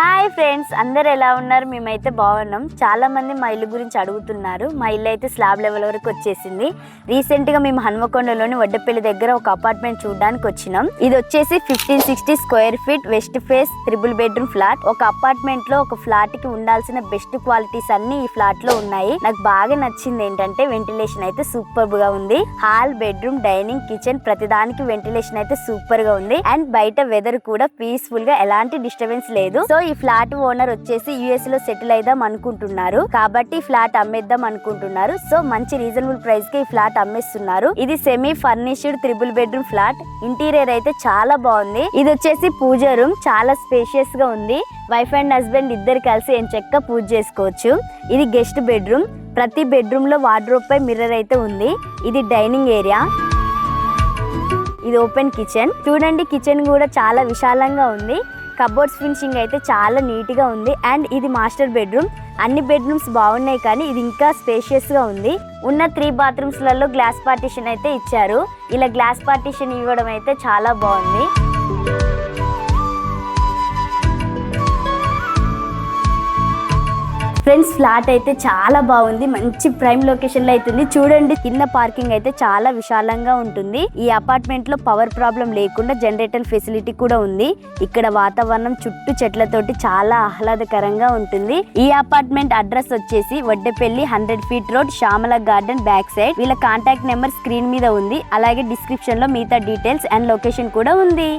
Hi friends అందరు ఎలా ఉన్నారు? మేమైతే బాగున్నాం. చాలా మంది మా ఇల్లు గురించి అడుగుతున్నారు. మా ఇల్లు అయితే స్లాబ్ లెవెల్ వరకు వచ్చేసింది. రీసెంట్గా మేము హనుమకొండలోని వడ్డపల్లి దగ్గర ఒక అపార్ట్మెంట్ చూడడానికి వచ్చినాం. ఇది వచ్చేసి fifteen sixty square feet west face triple bedroom flat ఒక అపార్ట్మెంట్లో ఒక ఫ్లాట్కి ఉండాల్సిన బెస్ట్ క్వాలిటీస్ అన్ని ఈ ఫ్లాట్లో ఉన్నాయి. నాకు బాగా నచ్చింది ఏంటంటే వెంటిలేషన్ అయితే సూపర్గా ఉంది. హాల్ బెడ్రూమ్ డైనింగ్ కిచెన్ ప్రతిదానికి వెంటిలేషన్ అయితే సూపర్గా ఉంది. అండ్ బయట వెదర్ కూడా పీస్ఫుల్గా ఎలాంటి డిస్టర్బెన్స్ లేదు. సో ఈ ఫ్లాట్ ఓనర్ వచ్చేసి యుఎస్లో సెటిల్ అయిదాం అనుకుంటున్నారు. కాబట్టి ఫ్లాట్ అమ్మేద్దాం అనుకుంటున్నారు. సో మంచి రీజనబుల్ ప్రైస్కి ఈ ఫ్లాట్ అమ్మేస్తున్నారు. ఇది semi furnished triple bedroom flat interior అయితే చాలా బాగుంది. ఇది వచ్చేసి పూజ రూమ్ చాలా స్పేషియస్గా ఉంది. వైఫ్ అండ్ హస్బెండ్ ఇద్దరు కలిసి ఎంచక్క పూజ చేసుకోవచ్చు. ఇది గెస్ట్ బెడ్రూమ్ ప్రతి బెడ్రూమ్లో వార్డ్రోబ్ పై మిర్రర్ అయితే ఉంది. ఇది డైనింగ్ ఏరియా ఇది ఓపెన్ కిచెన్ చూడండి కిచెన్ కూడా చాలా విశాలంగా ఉంది. కబోర్డ్స్ ఫినిషింగ్ అయితే చాలా నీట్గా ఉంది. అండ్ ఇది మాస్టర్ బెడ్రూమ్ అన్ని బెడ్రూమ్స్ బాగున్నాయి కానీ ఇది ఇంకా స్పేషియస్గా ఉంది. ఉన్న త్రీ బాత్రూమ్స్లలో గ్లాస్ పార్టీషన్ అయితే ఇచ్చారు. ఇలా గ్లాస్ పార్టీషన్ ఇవ్వడం అయితే చాలా బాగుంది. ఫ్రెండ్స్ ఫ్లాట్ అయితే చాలా బాగుంది. మంచి ప్రైమ్ లొకేషన్లో అవుతుంది చూడండి కింద పార్కింగ్ అయితే చాలా విశాలంగా ఉంటుంది. ఈ అపార్ట్మెంట్లో పవర్ ప్రాబ్లం లేకుండా జనరేటర్ ఫెసిలిటీ కూడా ఉంది. ఇక్కడ వాతావరణం చుట్టూ చెట్లతోటి చాలా ఆహ్లాదకరంగా ఉంటుంది. ఈ అపార్ట్మెంట్ అడ్రస్ వచ్చేసి Vaddepalli hundred feet road Shyamala garden back side. వీళ్ళ కాంటాక్ట్ నెంబర్ స్క్రీన్ మీద ఉంది. అలాగే డిస్క్రిప్షన్లో మిగతా డీటెయిల్స్ అండ్ లొకేషన్ కూడా ఉంది.